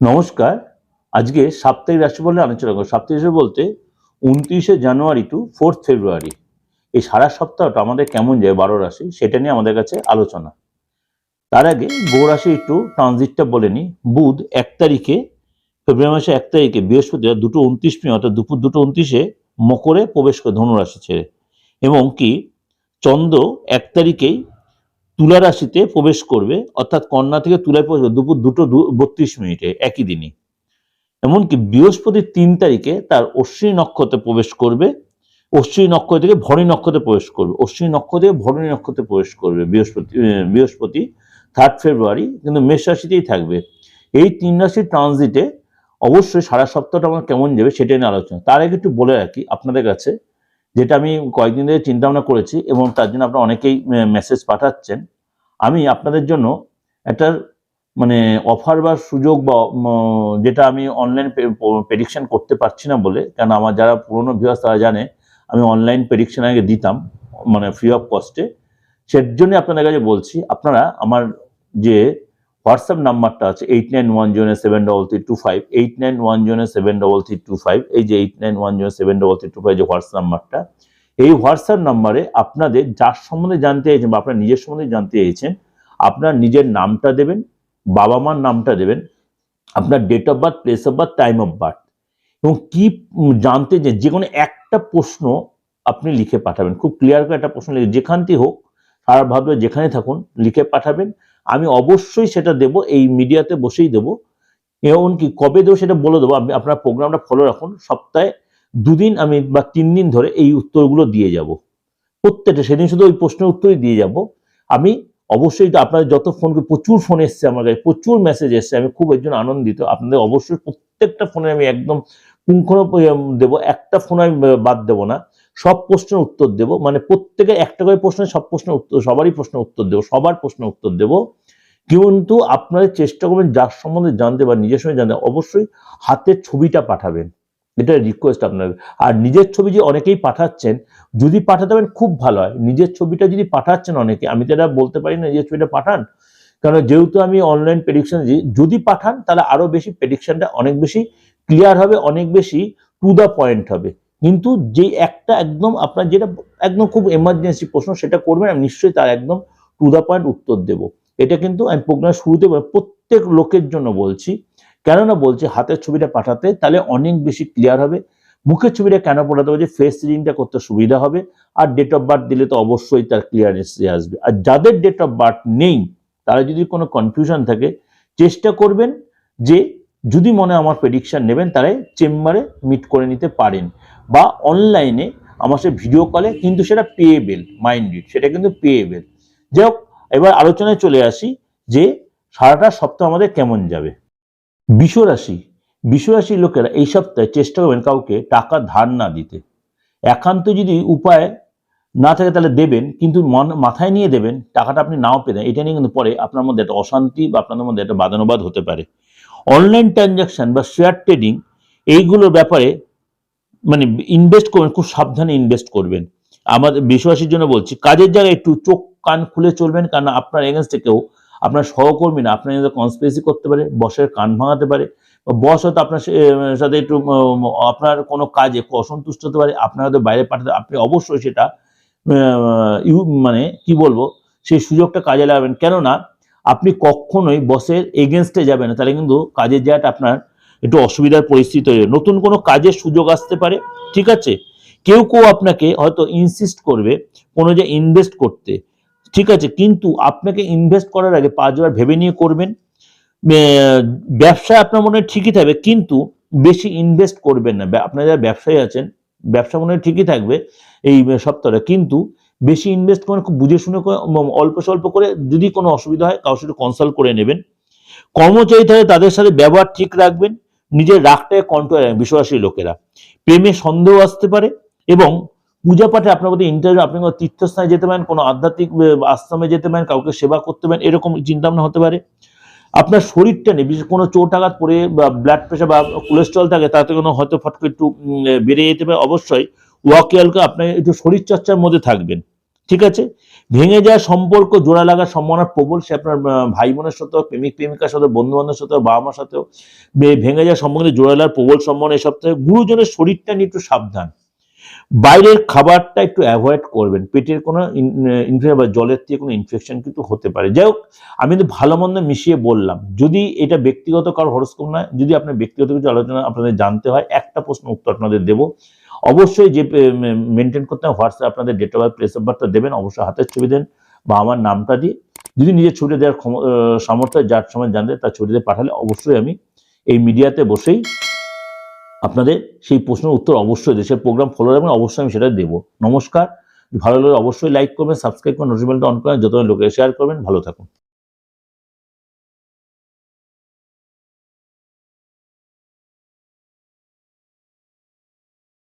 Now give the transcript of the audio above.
নমস্কার। আজকে সাপ্তাহিক রাশিফলের আলোচনা করব। সাপ্তাহিক রাশি বলতে উনত্রিশে জানুয়ারি টু ফোর্থ ফেব্রুয়ারি এই সারা সপ্তাহটা আমাদের কেমন যায় বারো রাশি, সেটা নিয়ে আমাদের কাছে আলোচনা। তার আগে রাশি একটু ট্রানজিটটা বলে নিই। বুধ এক তারিখে, ফেব্রুয়ারি মাসে এক তারিখে বৃহস্পতিবার দুটো উনত্রিশ মিনিট অর্থাৎ দুপুর দুটো উনত্রিশে মকরে প্রবেশ করে ধনুরাশি ছেড়ে। এবং কি, চন্দ্র এক তারিখেই তুলা রাশিতে প্রবেশ করবে, অর্থাৎ কন্যা থেকে তুলায় প্রবেশ করবে, দুপুর দুটো বত্রিশ মিনিটে, একই দিনই। এমনকি বৃহস্পতি তিন তারিখে তার অশ্বিনী নক্ষত্রে প্রবেশ করবে, অশ্বিনী নক্ষত্র থেকে ভরণী নক্ষত্রে প্রবেশ করবে, অশ্বিনী নক্ষত্র থেকে ভরণী নক্ষত্রে প্রবেশ করবে বৃহস্পতি বৃহস্পতি থার্ড ফেব্রুয়ারি কিন্তু মেষ রাশিতেই থাকবে। এই তিন রাশির ট্রানজিটে অবশ্যই সারা সপ্তাহটা আমার কেমন যাবে সেটা নিয়ে আলোচনা। তার আগে একটু বলে রাখি আপনাদের কাছে যেটা আমি কয়েকদিন ধরে চিন্তা ভাবনা করেছি এবং তার জন্য আপনারা অনেকেই মেসেজ পাঠাচ্ছেন। আমি আপনাদের জন্য একটা মানে অফার বা সুযোগ বা যেটা আমি অনলাইন প্রেডিকশন করতে পারছি না বলে, কারণ আমার যারা পুরনো ভিউয়ার্স তারা জানে, আমি অনলাইন প্রেডিকশন আগে দিতাম মানে ফ্রি অফ কস্টে সের আপনাদের কাছে বলছি, আপনারা আমার যে হোয়াটসঅ্যাপ নাম্বারটা আছে eight nine one zero seven double three two five eight nine one zero seven double three two five এই যে eight nine one zero seven double three two five যে হোয়াটসঅ্যাপ নাম্বারটা, এই হোয়াটসঅ্যাপ নাম্বারে আপনাদের যার সম্বন্ধে জানতে চাইছেন বা আপনার নিজের সম্বন্ধে জানতে চাইছেন, আপনার নিজের নামটা দেবেন, বাবা মার নামটা দেবেন, আপনার date of birth place of birth time of birth এবং কি জানতে যে যে কোনো একটা প্রশ্ন আপনি লিখে পাঠাবেন। খুব ক্লিয়ার করে একটা প্রশ্ন লিখে, যেখান থেকে হোক, সারা ভাবে যেখানে থাকুন, লিখে পাঠাবেন। আমি অবশ্যই সেটা দেব, এই মিডিয়াতে বসেই দেবো। এমনকি কবে দেবো সেটা বলে দেবো। আপনি আপনার প্রোগ্রামটা ফলো রাখুন। সপ্তাহে দুদিন আমি বা তিন দিন ধরে এই উত্তরগুলো দিয়ে যাব। প্রত্যেকটা, সেদিন শুধু ওই প্রশ্নের উত্তরই দিয়ে যাব। আমি অবশ্যই আপনাদের যত ফোন প্রচুর ফোন এসছে আমার কাছে, প্রচুর মেসেজ এসছে। আমি খুব একজন আনন্দিত। আপনাদের অবশ্যই প্রত্যেকটা ফোনে আমি একদম পুঙ্খানো দেবো। একটা ফোন আমি বাদ দেবো না। সব প্রশ্নের উত্তর দেবো। মানে প্রত্যেকের একটা করে প্রশ্নের সব প্রশ্নের উত্তর, সবারই প্রশ্নের উত্তর দেবো, সবার প্রশ্নের উত্তর দেবো। কিন্তু আপনাদের চেষ্টা করবেন যার সম্বন্ধে জানতে বা নিজের সঙ্গে জানতে, অবশ্যই হাতের ছবিটা পাঠাবেন। এটা রিকোয়েস্ট আপনার আর নিজের ছবি যে অনেকেই পাঠাচ্ছেন, যদি পাঠাতে পারেন খুব ভালো হয়। নিজের ছবিটা যদি পাঠাচ্ছেন অনেকে, আমি তো এটা বলতে পারি না নিজের ছবিটা পাঠান। কারণ যেহেতু আমি অনলাইন প্রেডিকশন যদি পাঠান তাহলে আরও বেশি প্রেডিকশনটা অনেক বেশি ক্লিয়ার হবে, অনেক বেশি টু দ্য পয়েন্ট হবে। কিন্তু যে একটা একদম আপনার যেটা একদম খুব এমার্জেন্সি প্রশ্ন, সেটা করবেন আমি নিশ্চয়ই তার একদম টু দ্য পয়েন্ট উত্তর দেবো। এটা কিন্তু আমি প্রোগ্রাম শুরুতে প্রত্যেক লোকের জন্য বলছি। কেননা বলছি, হাতের ছবিটা পাঠাতে তাহলে অনেক বেশি ক্লিয়ার হবে। মুখের ছবিটা কেন পাঠাতে হবে? যে ফেস রিডিংটা করতে সুবিধা হবে। আর ডেট অফ বার্থ দিলে তো অবশ্যই তার ক্লিয়ারেন্স আসবে। আর যাদের ডেট অফ বার্থ নেই, তারা যদি কোনো কনফিউশন থাকে, চেষ্টা করবেন যে যদি মনে আমার প্রেডিকশান নেবেন, তাহলে চেম্বারে মিট করে নিতে পারেন বা অনলাইনে আমার সে ভিডিও কলে কিন্তু সেটা পেয়েবেল মাইন্ডেড সেটা কিন্তু পেয়েবেল যাই হোক, এবার আলোচনায় চলে আসি যে সারাটা সপ্তাহ আমাদের কেমন যাবে। বিশ্বরাশি বিশ্বরাশির লোকেরা এই সপ্তাহে চেষ্টা করবেন কাউকে টাকা ধার না দিতে। একান্ত যদি উপায় না থাকে তাহলে দেবেন, কিন্তু মন মাথায় নিয়ে দেবেন, টাকাটা আপনি নাও পেতেন এটা নিয়ে কিন্তু পরে আপনার মধ্যে একটা অশান্তি বা আপনাদের মধ্যে একটা বাদানুবাদ হতে পারে। অনলাইন ট্রানজাকশন বা শেয়ার ট্রেডিং এইগুলোর ব্যাপারে মানে ইনভেস্ট করবেন, খুব সাবধানে ইনভেস্ট করবেন। আমাদের বিশ্বাসীর জন্য বলছি, কাজের জায়গায় একটু চোখ, কান খুলে চলবেন কারণ আপনার এগেনস্টে কেউ, আপনার সহকর্মী না, আপনার এগেন্সে কনস্পিরেসি করতে পারে, বসের কান ভাঙাতে পারে বস হয়তো আপনার সাথে একটু আপনার কোনো কাজে অসন্তুষ্ট হতে পারে, আপনার হয়তো বাইরে পাঠাতে, আপনি অবশ্যই সেটা ইউ মানে কি বলব, সেই সুযোগটা কাজে লাগাবেন। কেননা আপনি কখনোই বসের এগেনস্টে যাবেন না। তাহলে কিন্তু কাজের জায়গাটা আপনার একটু অসুবিধার পরিস্থিতি হবে। নতুন কোনো কাজের সুযোগ আসতে পারে, ঠিক আছে? কেউ কেউ আপনাকে হয়তো ইনসিস্ট করবে কোনো যে ইনভেস্ট করতে, ঠিক আছে? কিন্তু আপনাকে ইনভেস্ট করার আগে পাঁচবার ভেবে নিয়ে করবেন। ব্যবসায় আপনার মনে হয় ঠিকই থাকবে, কিন্তু বেশি ইনভেস্ট করবেন না। আপনারা যারা ব্যবসায়ী আছেন, ব্যবসা মনে হয় ঠিকই থাকবে এই সপ্তাহটা কিন্তু বেশি ইনভেস্ট করে, খুব বুঝে শুনে অল্প স্বল্প করে যদি কোনো অসুবিধা হয় কারোর সাথে কনসাল্ট করে নেবেন। কর্মচারী থাকে তাদের সাথে ব্যবহার ঠিক রাখবেন, নিজের রাগটাকে কন্ট্রোল রাখবেন বিশ্বাসী লোকেরা। প্রেমে সন্দেহ আসতে পারে এবং পূজা পাঠে আপনার মধ্যে ইন্টারভিউ আপনি কোনো তীর্থস্থানে যেতে পারেন, কোনো আধ্যাত্মিক আশ্রমে যেতে পারেন, কাউকে সেবা করতে পারেন, এরকম চিন্তাভাবনা হতে পারে। আপনার শরীরটা নেই, বিশেষ কোনো চোট আঘাত পড়ে বা ব্লাড প্রেশার বা কোলেস্ট্রল থাকে, তাতে কোনো হয়তো ফট করে একটু বেড়ে যেতে পারে। অবশ্যই ওয়াকিয়ালকে আপনার একটু শরীরচর্চার মধ্যে থাকবেন, ঠিক আছে? ভেঙে যাওয়া সম্পর্ক, জোড়া লাগার সম্ভাবনা প্রবল, সে আপনার ভাই বোনের সাথেও, প্রেমিক প্রেমিকার সাথে বন্ধু বান্ধবের সাথেও বাবা মার সাথেও ভেঙে যাওয়া সম্পর্কে জোড়া লাগার প্রবল সম্ভাবনা এই থেকে গুরুজনের শরীরটা নিয়ে একটু সাবধান। বাইরের খাবারটা একটু অ্যাভয়েড করবেন। পেটের কোনো ইনফেকশন বা জলের থেকে কোনো ইনফেকশন কিন্তু হতে পারে। যাই হোক, আমি কিন্তু ভালো মন্দ মিশিয়ে বললাম। যদি এটা ব্যক্তিগত কারও হরস্কোপ নয়, যদি আপনার ব্যক্তিগত কিছু আলোচনা আপনাদের জানতে হয়, একটা প্রশ্ন উত্তর আপনাদের দেবো। অবশ্যই যে মেনটেন করতে হবে হোয়াটসঅ্যাপ আপনাদের date of birth place of বার্থটা দেবেন, অবশ্যই হাতের ছবি দেন বা আমার নামটা দিয়ে। যদি নিজের ছবিটা দেওয়ার সামর্থ্য, যার সময় জানতে তার ছবি দিয়ে পাঠালে অবশ্যই আমি এই মিডিয়াতে বসেই আপনাদের সেই প্রশ্নের উত্তর অবশ্যই দেশের প্রোগ্রাম ফলো রাখবেন, অবশ্যই আমি সেটা দেবো। নমস্কার। ভালো লাগলে অবশ্যই লাইক করবেন সাবস্ক্রাইব করবেন নোটিফিকেশনটা অন করবেন, যত লোকে শেয়ার করবেন, ভালো থাকুন।